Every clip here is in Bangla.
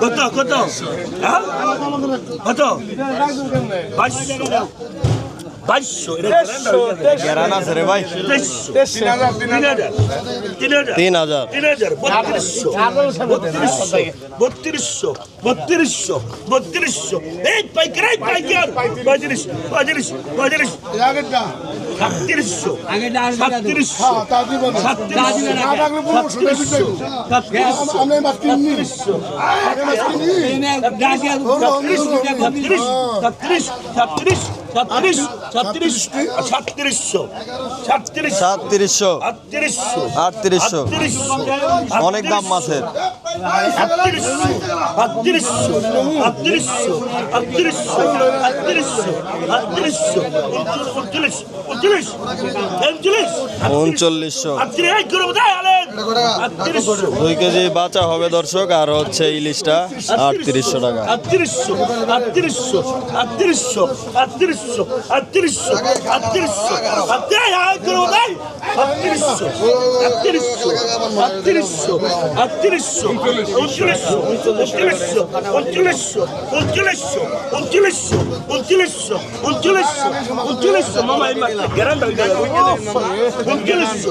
কত কত? হ্যাঁ? কত? বাইশশো গেরান আছে রে ভাই। তিন হাজার। বত্রিশশো। বত্রিশশো। বত্রিশশো। বত্রিশশো। এই পাইকার এই পাইকার। পঁয়ত্রিশ পঁয়ত্রিশ পঁয়ত্রিশ। সাতত্রিশশো। সাতত্রিশশো। সাতত্রিশশো। সাতত্রিশশো। সাতত্রিশ সাতত্রিশ সাতত্রিশ সাতত্রিশ সাতত্রিশ। সাতত্রিশশো। আটত্রিশশো। অনেক দাম মাছের উনচল্লিশশো। দুই কেজি বাঁচা হবে দর্শক, আর হচ্ছে ইলিশটা আটত্রিশশো টাকা। উনচল্লিশশো উনচল্লিশশো উনচল্লিশশো উনচল্লিশশো উনচল্লিশশো উনচল্লিশশো মামা উনচল্লিশশো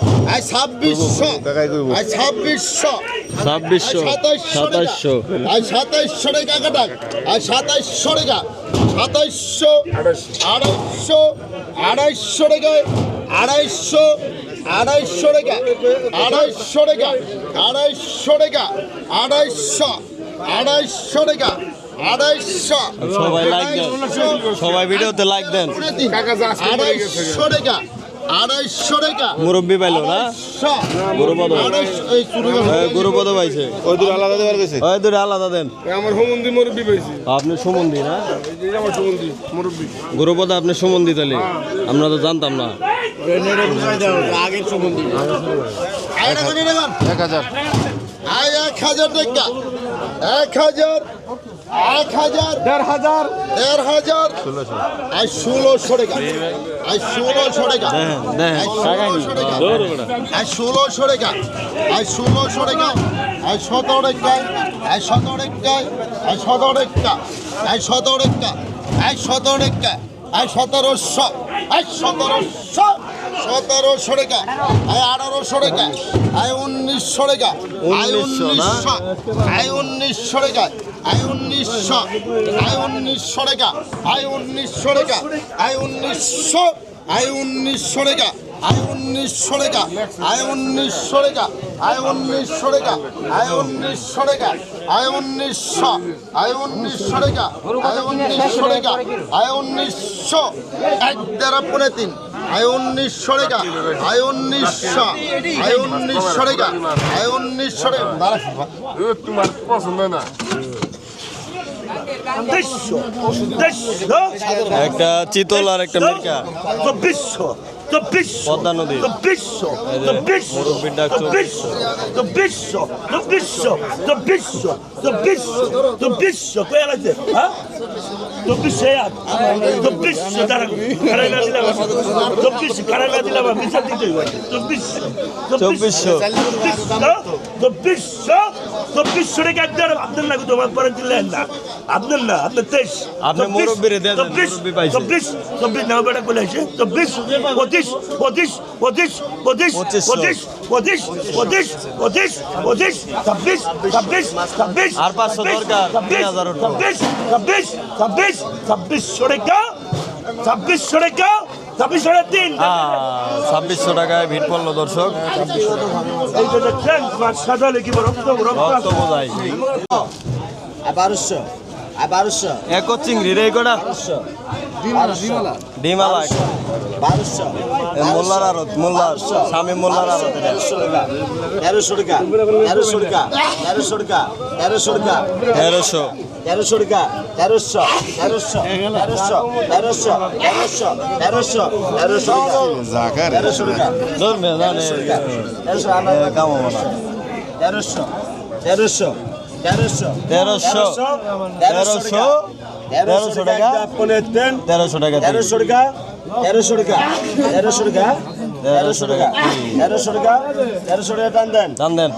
ছাব্বিশশো। ছাব্বিশশো। ছাব্বিশশো সাতাশশো আর সাতাইশশো। টাকা কাটা আর সাতাইশশো টাকা। সাতাইশশো আড়াইশো আড়াইশো টাকায় আড়াইশো আড়াইশো টাকা আড়াইশো টাকা আড়াইশো টাকা আড়াইশো আড়াইশো টাকা আড়াইশো সবাই লাইক দেন। সবাই ভিডিওতে লাইক দেন। আড়াইশো টাকা। আড়াইশো টাকা। মুরব্বী পাইল না? গরুপদ। গরুপদ পাইছে। ওই দুটো আলাদা দেওয়ার গেছে ওই দুটো আলাদা দেন। আমার হুমন্দি মুরব্বী পাইছি। আপনি সুমন্দি না? আমার সুমন্দি মুরব্বী। গরুপদ আপনি সুমন্দি তাহলে? আমরা তো জানতাম না। এক হাজার। এক হাজার টাকা। এক হাজার এক হাজার দেড় হাজার। দেড় হাজার। আর ষোলোশো টাকা। আর ষোলোশো টাকা। দেখেন আর ষোলোশো টাকা। আর ষোলোশো টাকা। আর সতেরো টাকা। আর সতেরো টাকা। আর সতেরো টাকা। আর সতেরো টাকা। আর সতেরো টাকা। আর সতেরোশো। সতেরোশো সতেরোশো টাকা। আয় আঠারোশো টাকা আয় উনিশশো টাকা আয় উনিশশো আয় উনিশশো টাকা আয় উনিশশো আয় উনিশশো টাকা আয় উনিশশো টাকা আয় উনিশশো আয় উনিশশো টাকা। আয় উনিশশো টাকা আয় উনিশশো টাকা আয় উনিশশো টাকা আয় উনিশশো টাকা আয় উনিশশো আয় উনিশশো টাকা আয় উনিশশো টাকা আয় উনিশশো এক পনে তিন আয় উনিশশো টাকা আয় উনিশশো আয় উনিশশো টাকা আয় উনিশশো টাকা। তোমার পছন্দ না। একটা চিতল আর একটা মির্কা চব্বিশশো। পদ্মা নদী মুরব্বীর ডাক চব্বিশশো চব্বিশশো চব্বিশশো টাকা একদম আপনার না তোমার পরে দিলেন না আপনার না আপনার তেইশ চব্বিশ চব্বিশ চব্বিশ না বেটা বলে আসে চব্বিশ পঁচিশ পঁচিশ পঁচিশ পঁচিশ পঁচিশশো। পঁচিশ পঁচিশ পঁচিশ পঁচিশ পঁচিশ ছাব্বিশ ছাব্বিশ ছাব্বিশ আর পাঁচশো দরকার, ছাব্বিশ। ছাব্বিশ ছাব্বিশ ছাব্বিশ ছাব্বিশশো টাকা ছাব্বিশশো টাকা ছাব্বিশশো তিন ছাব্বিশশো টাকায় ভিড় পড়ল দর্শক সাজালে কি রক্ত রক্ত বোঝাই বারোশো বারোশো। এক চিংড়ি রে বারোশো। ডিমালা বারোশো। মোল্লার আরত মোল্লার স্বামী মোল্লার আরত। তেরোশো টাকা। তেরোশো টাকা। তেরোশো টাকা। তেরোশো টাকা। তেরোশো তেরোশো। টাকা। তেরোশো। তেরোশো। তেরোশো। তেরোশো। তেরোশো। তেরোশো। তেরোশো। তেরোশো টাকা। তেরোশো কামাবো তেরোশো। তেরোশো। তেরোশো। তেরোশো। তেরোশো টাকা। তেরোশো টাকা। তেরোশো টাকা তেরোশো টাকা তেরোশো টাকা। তেরোশো টাকা। তেরোশো টাকা। তেরোশো টাকা। টান দেন দাম দেন।